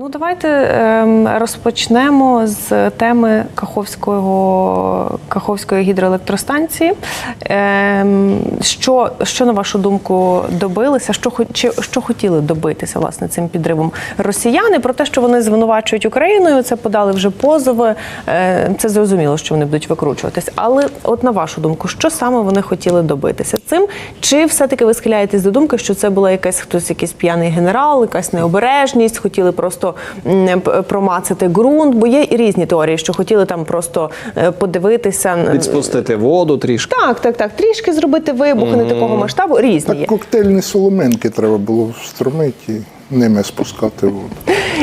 Ну, давайте ем, розпочнемо з теми Каховського, Каховської гідроелектростанції. Ем, що, що, на вашу думку, добилися? Що, чи, що хотіли добитися власне цим підривом росіяни? Про те, що вони звинувачують Україною, це подали вже позови. Е, це зрозуміло, що вони будуть викручуватись. Але, от на вашу думку, що саме вони хотіли добитися цим? Чи все-таки ви схиляєтесь до думки, що це була якась хтось, якийсь п'яний генерал, якась необережність, хотіли просто м, п- промацати ґрунт? Бо є і різні теорії, що хотіли там просто е, подивитися Підспустити воду трішки. Так, так, так. Трішки зробити вибух, не такого масштабу. Різні Так коктейльні соломинки треба було встромити і ними спускати воду.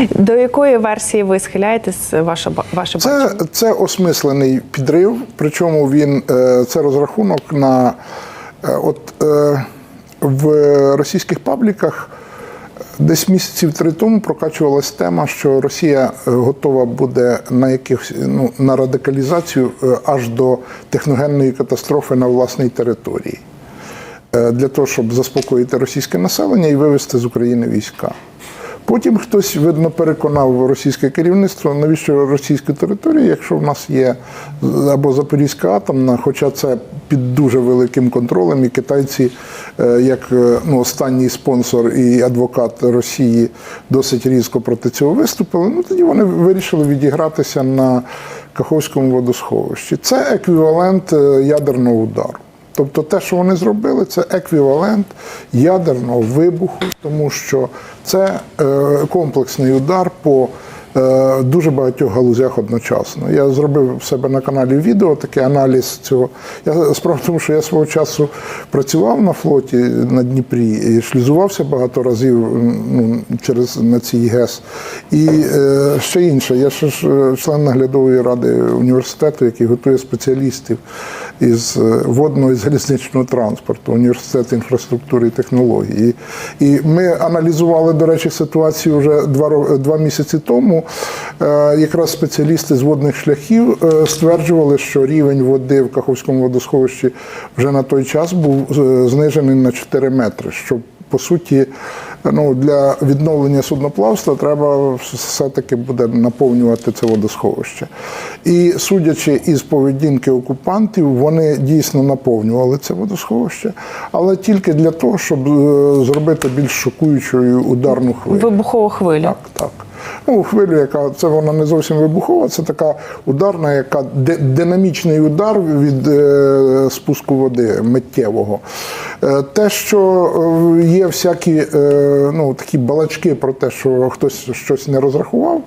До якої версії ви схиляєтесь? Ваше ба- ваше Це, бачення? це осмислений підрив, причому він е, це розрахунок на е, от е, в російських пабліках. Десь місяців три тому прокачувалась тема, що Росія е, готова буде на якихось ну на радикалізацію е, аж до техногенної катастрофи на власній території е, для того, щоб заспокоїти російське населення і вивести з України війська. Потім хтось, видно, переконав російське керівництво, навіщо російську територію, якщо в нас є або Запорізька атомна, хоча це під дуже великим контролем, і китайці, е, як е, ну, останній спонсор і адвокат Росії, досить різко проти цього виступили. Ну тоді вони вирішили відігратися на Каховському водосховищі. Це еквівалент е, ядерного удару. Тобто те, що вони зробили, це еквівалент ядерного вибуху, тому що це е, комплексний удар по е, дуже багатьох галузях одночасно. Я зробив в себе на каналі відео, такий аналіз цього. Я справа в тому, що я свого часу працював на флоті на Дніпрі і шлюзувався багато разів ну, через на цій ГЕС. І е, ще інше, я ще ж е, член наглядової ради університету, який готує спеціалістів із е, водного і залізничного транспорту, університет інфраструктури і технологій. І, ми аналізували, до речі, ситуацію вже два, два місяці тому. Е, якраз спеціалісти з водних шляхів е, стверджували, що рівень води в Каховському водосховищі вже на той час був е, знижений на 4 метри. Що по суті, ну для відновлення судноплавства треба все-таки буде наповнювати це водосховище. І судячи із поведінки окупантів, вони дійсно наповнювали це водосховище, але тільки для того, щоб зробити більш шокуючою ударну хвилю. Вибухову хвилю. Так, так. Ну, хвилю, яка це вона не зовсім вибухова, це така ударна, яка динамічний удар від е, спуску води миттєвого. Е, те, що е, є всякі е, ну, такі балачки про те, що хтось щось не розрахував,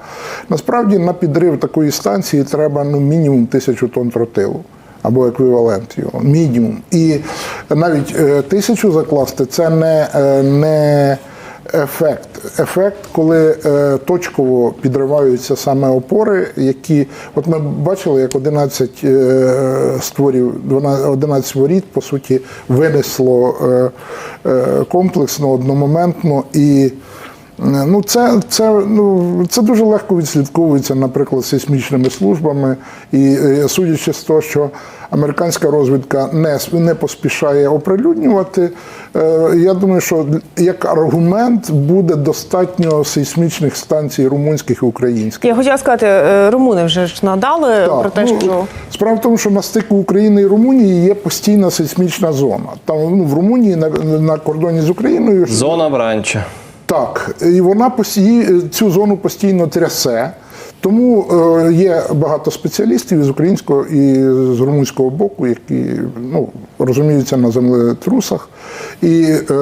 насправді на підрив такої станції треба ну, мінімум тисячу тонн тротилу. Або еквівалент його, мінімум. І навіть е, тисячу закласти це не, е, не ефект. Ефект, коли е, точково підриваються саме опори, які, от ми бачили, як 11 е, створів, 12 11 воріт, по суті, винесло е, комплексно, одномоментно і. Е, Ну, це, це, ну, це дуже легко відслідковується, наприклад, сейсмічними службами. І е, судячи з того, що американська розвідка не, с- не поспішає оприлюднювати, е, я думаю, що як аргумент буде достатньо сейсмічних станцій румунських і українських. Я хотіла сказати, е, румуни вже ж надали Так, про те, ну, що Справа в тому, що на стику України і Румунії є постійна сейсмічна зона. Там ну, в Румунії на, на кордоні з Україною Зона вранча. Так, і вона постій, цю зону постійно трясе. Тому е, є багато спеціалістів із українського і з румунського боку, які ну, розуміються на землетрусах. І е,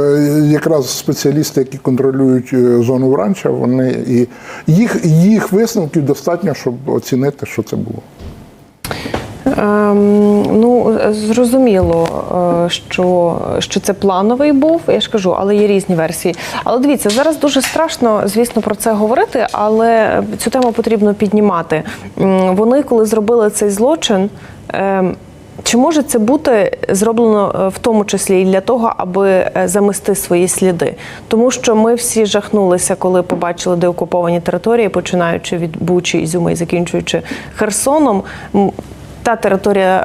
якраз спеціалісти, які контролюють е, зону вранча, вони і їх, їх висновків достатньо, щоб оцінити, що це було. Ем, ну зрозуміло, е, що, що це плановий був. Я ж кажу, але є різні версії. Але дивіться, зараз дуже страшно, звісно, про це говорити, але цю тему потрібно піднімати. Вони, коли зробили цей злочин. ем, Чи може це бути зроблено е, в тому числі і для того, аби е, замести свої сліди? Тому що ми всі жахнулися, коли побачили деокуповані території, починаючи від Бучі, Ізюма і закінчуючи Херсоном. Та територія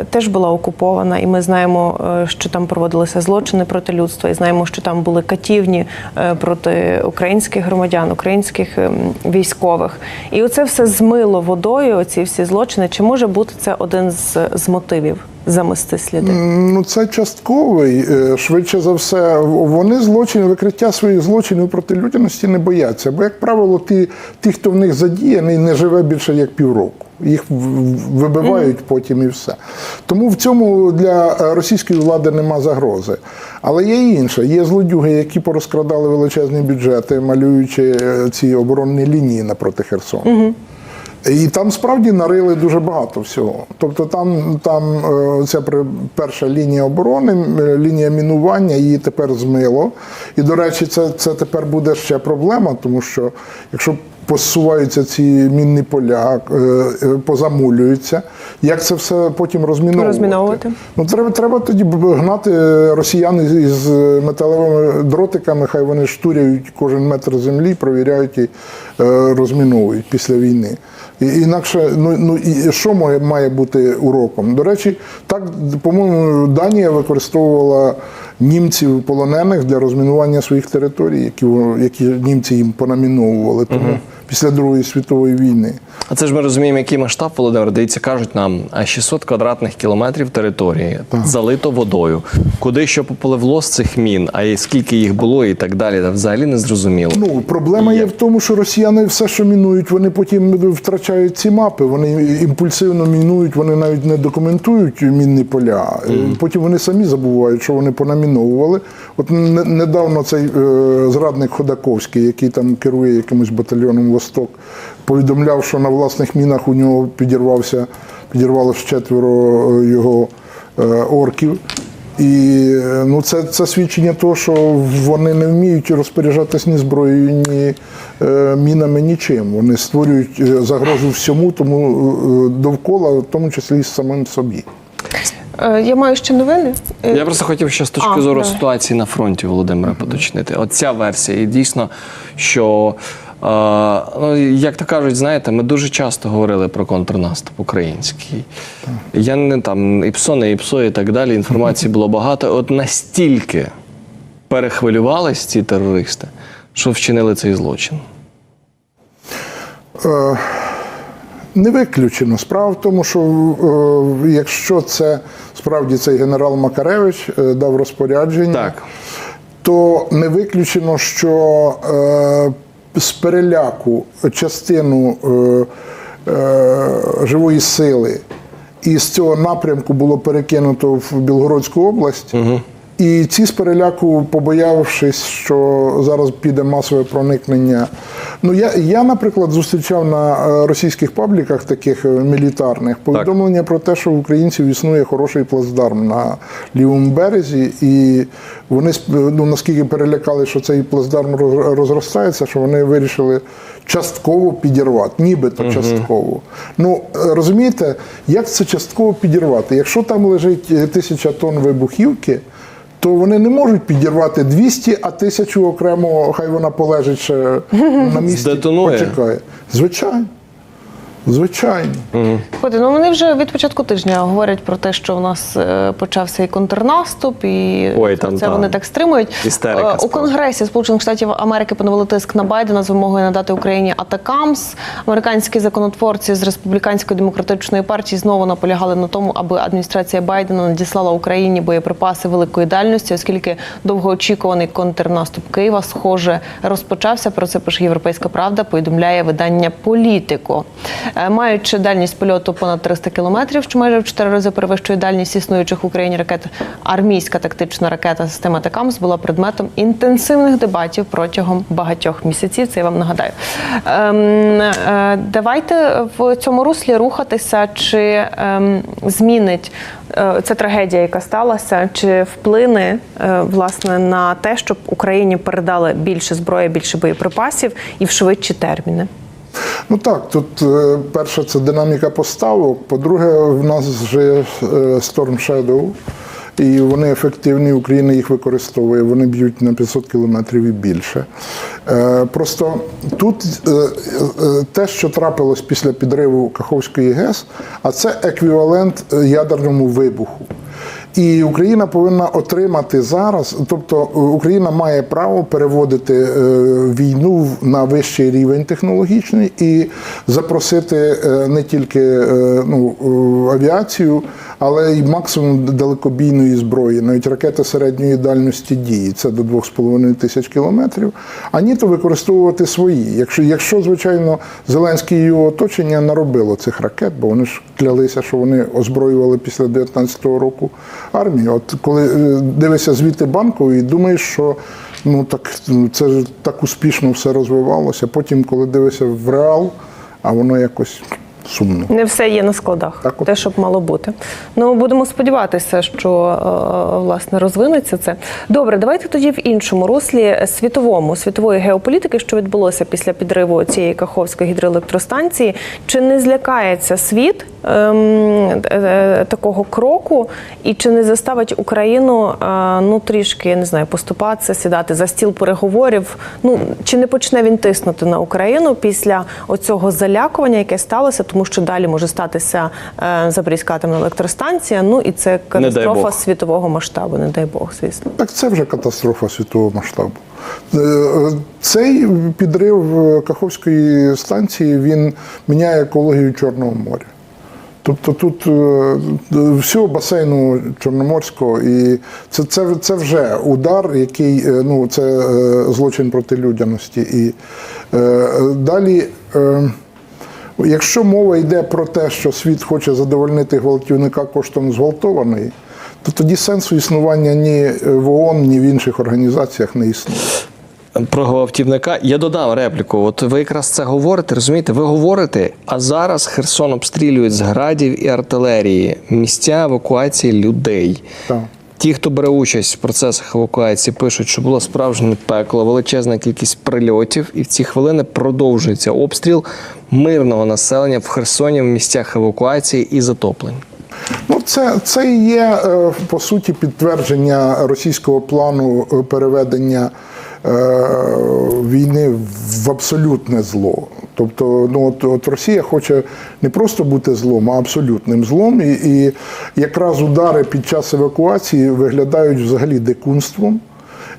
е, теж була окупована, і ми знаємо, е, що там проводилися злочини проти людства, і знаємо, що там були катівні е, проти українських громадян, українських ем, військових. І оце все змило водою. Оці всі злочини. Чи може бути це один з, з мотивів замести сліди? Ну, це частковий. Е, Швидше за все, вони злочини, викриття своїх злочинів проти людяності не бояться. Бо, як правило, ті, ті хто в них задіяний, не живе більше як півроку. Їх в- в- вибивають потім і все. Тому в цьому для е, російської влади нема загрози. Але є і інше. Є злодюги, які порозкрадали величезні бюджети, малюючи е, ці оборонні лінії напроти Херсону. І там справді нарили дуже багато всього. Тобто там, там е, ця перша лінія оборони, лінія мінування, її тепер змило. І, до речі, це, це тепер буде ще проблема, тому що якщо посуваються ці мінні поля, е, е, позамулюються, як це все потім розміновувати? Розміновувати. Ну, треба, треба тоді гнати росіян із- металевими дротиками, хай вони штуряють кожен метр землі, провіряють і е, розміновують після війни. І, інакше, ну, ну і що має, має бути уроком? До речі, так, по-моєму, Данія використовувала німців полонених для розмінування своїх територій, які, які німці їм понаміновували. Тому, після Другої світової війни. А це ж ми розуміємо, який масштаб, Володимир. Дивіться, кажуть нам, 600 квадратних кілометрів території залито водою. Куди що попливло з цих мін, а і скільки їх було, і так далі. Взагалі не зрозуміло. Ну, проблема є в тому, що росіяни все, що мінують, вони потім втрачають ці мапи. Вони імпульсивно мінують, вони навіть не документують мінні поля. Е, Потім вони самі забувають, що вони понаміновували. От недавно цей е, зрадник Ходаковський, який там керує якимось батальйоном Восток, повідомляв, що на власних мінах у нього підірвався, підірвалося четверо е, його е, орків. І е, ну, це, це свідчення того, що вони не вміють розпоряджатись ні зброєю, ні е, мінами, нічим. Вони створюють загрозу всьому, тому довкола, в тому числі і самим собі. Я маю ще новини. Я просто хотів ще з точки А, зору давай. ситуації на фронті Володимира поточнити. От ця версія. І дійсно, що ну, як то кажуть, знаєте, ми дуже часто говорили про контрнаступ український. Я не там і ПСО, не і ПСО, і так далі. Інформації було багато. От настільки перехвилювались ці терористи, що вчинили цей злочин. Е, Не виключено. Справа в тому, що е, якщо це справді цей генерал Макаревич е, дав розпорядження, Так. то не виключено, що е, з переляку частину е, е, живої сили і з цього напрямку було перекинуто в Білгородську область. І ці з переляку, побоявшись, що зараз піде масове проникнення. Ну я, я наприклад, зустрічав на е, російських пабліках, таких е, мілітарних, повідомлення про те, що в українців існує хороший плацдарм на лівому березі, і вони ну, наскільки перелякали, що цей плацдарм розростається, що вони вирішили частково підірвати, нібито частково. Ну е, розумієте, як це частково підірвати? Якщо там лежить е, тисяча тонн вибухівки то вони не можуть підірвати 200, а тисячу окремо, хай вона полежить ще на місці. Здетонує? Почекає. Звичайно. Звичайно. Ходи, ну вони вже від початку тижня говорять про те, що у нас е, почався і контрнаступ, і Ой, це там, там. вони так стримують. Істерика Е, У. Конгресі Сполучених Штатів Америки поновили тиск на Байдена з вимогою надати Україні атакамс. Американські законотворці з республіканської демократичної партії знову наполягали на тому, аби адміністрація Байдена надіслала Україні боєприпаси великої дальності, оскільки довгоочікуваний контрнаступ Києва, схоже, розпочався. Про це пише Європейська Правда. Повідомляє видання Політико. Е, Маючи дальність польоту понад 300 кілометрів, що майже в 4 рази перевищує дальність існуючих в Україні ракет, армійська тактична ракета система ТАКАМС була предметом інтенсивних дебатів протягом багатьох місяців. Це я вам нагадаю. Ем, е, давайте в цьому руслі рухатися, чи ем, змінить е, ця трагедія, яка сталася, чи вплине е, власне на те, щоб Україні передали більше зброї, більше боєприпасів і в швидші терміни. Ну так, тут е, перше це динаміка поставок. По-друге, в нас вже є е, Storm Shadow, і вони ефективні. Україна їх використовує. Вони б'ють на 500 кілометрів і більше. Е, Просто тут те, що трапилось після підриву Каховської ГЕС, а це еквівалент ядерному вибуху. І Україна повинна отримати зараз, тобто е, Україна має право переводити е, війну на вищий рівень технологічний і запросити е, не тільки ну, авіацію, але й максимум далекобійної зброї, навіть ракети середньої дальності дії, це до 2,5 тисяч кілометрів. А ні, то використовувати свої. Якщо, якщо, звичайно, Зеленський і його оточення наробило цих ракет, бо вони ж клялися, що вони озброювали після 19-го року армію. От коли е, дивишся звіти банку і думаєш, що ну так ну, це ж так успішно все розвивалося. Потім, коли дивишся в реал, а воно якось сумно. Не все є на складах, Так те, щоб мало бути. Ну будемо сподіватися, що е, власне розвинеться це. Добре, давайте тоді в іншому руслі світовому світової геополітики, що відбулося після підриву цієї Каховської гідроелектростанції. Чи не злякається світ ем, е, е, такого кроку, і чи не заставить Україну е, ну трішки я не знаю поступатися, сідати за стіл переговорів? Ну чи не почне він тиснути на Україну після оцього залякування, яке сталося, тому що далі може статися е, Запорізька атомна електростанція. Ну і це катастрофа світового масштабу, не дай Бог, звісно. Так це вже катастрофа світового масштабу. Е, е, Цей підрив Каховської станції він міняє екологію Чорного моря. Тобто тут всього басейну Чорноморського, і це, це, це вже удар, який ну, це злочин проти людяності. І е, далі. Е, Якщо мова йде про те, що світ хоче задовольнити гвалтівника коштом зґвалтованої, то тоді сенсу існування ні в ООН, ні в інших організаціях не існує. Про гвалтівника я додам репліку. От ви якраз це говорите, розумієте? Ви говорите, а зараз Херсон обстрілюють з градів і артилерії, місця евакуації людей. Так. Ті, хто бере участь в процесах евакуації, пишуть, що було справжнє пекло, величезна кількість прильотів, і в ці хвилини продовжується обстріл мирного населення в Херсоні в місцях евакуації і затоплень. Ну, це, це є е, по суті підтвердження російського плану е, переведення е, війни в абсолютне зло. Тобто, ну от, от Росія хоче не просто бути злом, а абсолютним злом. І, і якраз удари під час евакуації виглядають взагалі дикунством.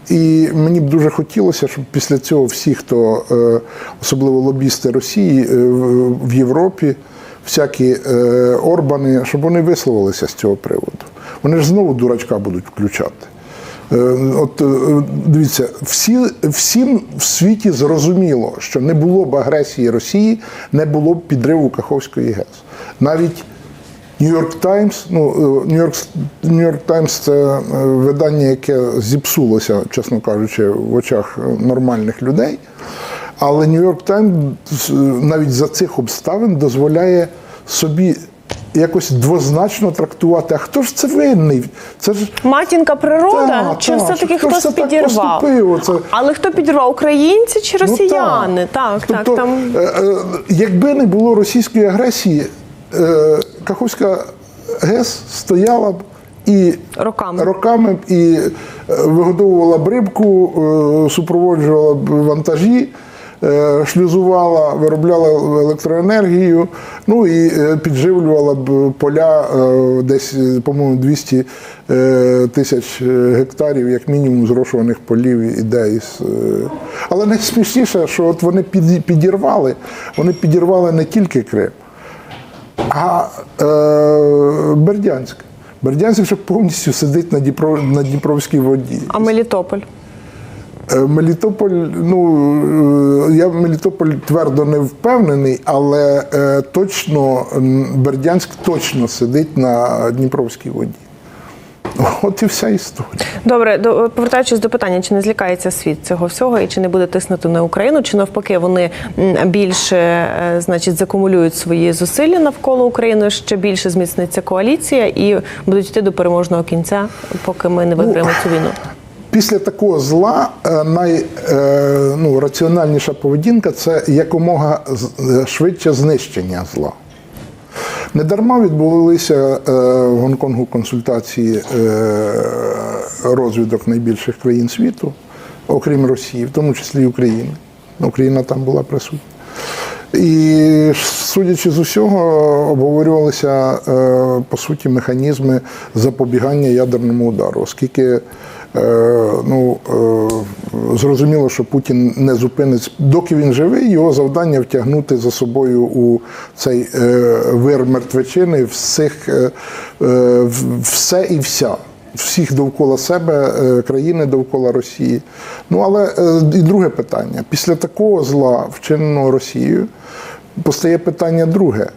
І мені б дуже хотілося, щоб після цього всі, хто е, особливо лобісти Росії е, в- Європі, всякі е, Орбани, щоб вони висловилися з цього приводу. Вони ж знову дурачка будуть включати. Е, От е, дивіться, всі, всім в світі зрозуміло, що не було б агресії Росії, не було б підриву Каховської ГЕС. Навіть Нью-Йорк Таймс, ну Нью-Йорк Нью-Йорк Таймс це е, видання, яке зіпсулося, чесно кажучи, в очах е, нормальних людей. Але Нью-Йорк Таймс е, навіть за цих обставин дозволяє собі якось двозначно трактувати. А хто ж це винний? Це ж Матінка природа, Так, чи так, все-таки хто хтось це підірвав? Оце- Але хто підірвав? Українці чи росіяни? так, так, тобто, там е, е, якби не було російської агресії, е, Каховська ГЕС стояла б і Роками. роками і вигодовувала б рибку, е, супроводжувала б вантажі. Е, Шлюзувала, виробляла електроенергію, ну і е, підживлювала б поля е, десь, по-моєму, 200 е, тисяч гектарів, як мінімум, зрошуваних полів іде із. Але найсмішніше, що от вони під- підірвали, вони підірвали не тільки Крим, а е, Бердянськ. Бердянськ вже повністю сидить на, Дніпро, на Дніпровській воді. а Мелітополь. Е, Мелітополь, ну е, я в Мелітополь твердо не впевнений, але е, точно Бердянськ точно сидить на Дніпровській воді. От і вся історія. Добре, до повертаючись до питання, чи не злякається світ цього всього, і чи не буде тиснути на Україну, чи навпаки вони більше, значить, закумулюють свої зусилля навколо України, ще більше зміцниться коаліція і будуть йти до переможного кінця, поки ми не виграємо цю війну. Після такого зла е, най, е, ну, поведінка це якомога е, швидше знищення зла. Недарма відбулися в Гонконгу консультації розвідок найбільших країн світу, окрім Росії, в тому числі і України. Україна там була присутня. І судячи з усього, обговорювалися по суті механізми запобігання ядерному удару, оскільки ну, е, зрозуміло, що Путін не зупинить, доки він живий, його завдання втягнути за собою у цей е, вир мертвечини всіх, е, е, все і вся. Всіх довкола себе, е, країни довкола Росії. Ну але е, і друге питання: після такого зла, вчиненого Росією, постає питання друге.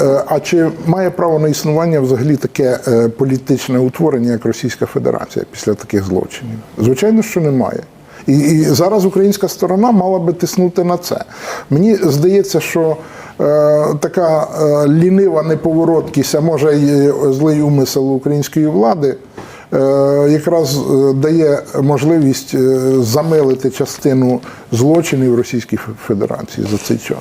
Е, А чи має право на існування взагалі таке е, політичне утворення, як Російська Федерація після таких злочинів? Звичайно, що немає. І, і зараз українська сторона мала би тиснути на це. Мені здається, що е, така е, лінива неповороткість, а може й злий умисел української влади. е, Якраз е, дає можливість е, замилити частину злочинів Російської Федерації за цей час.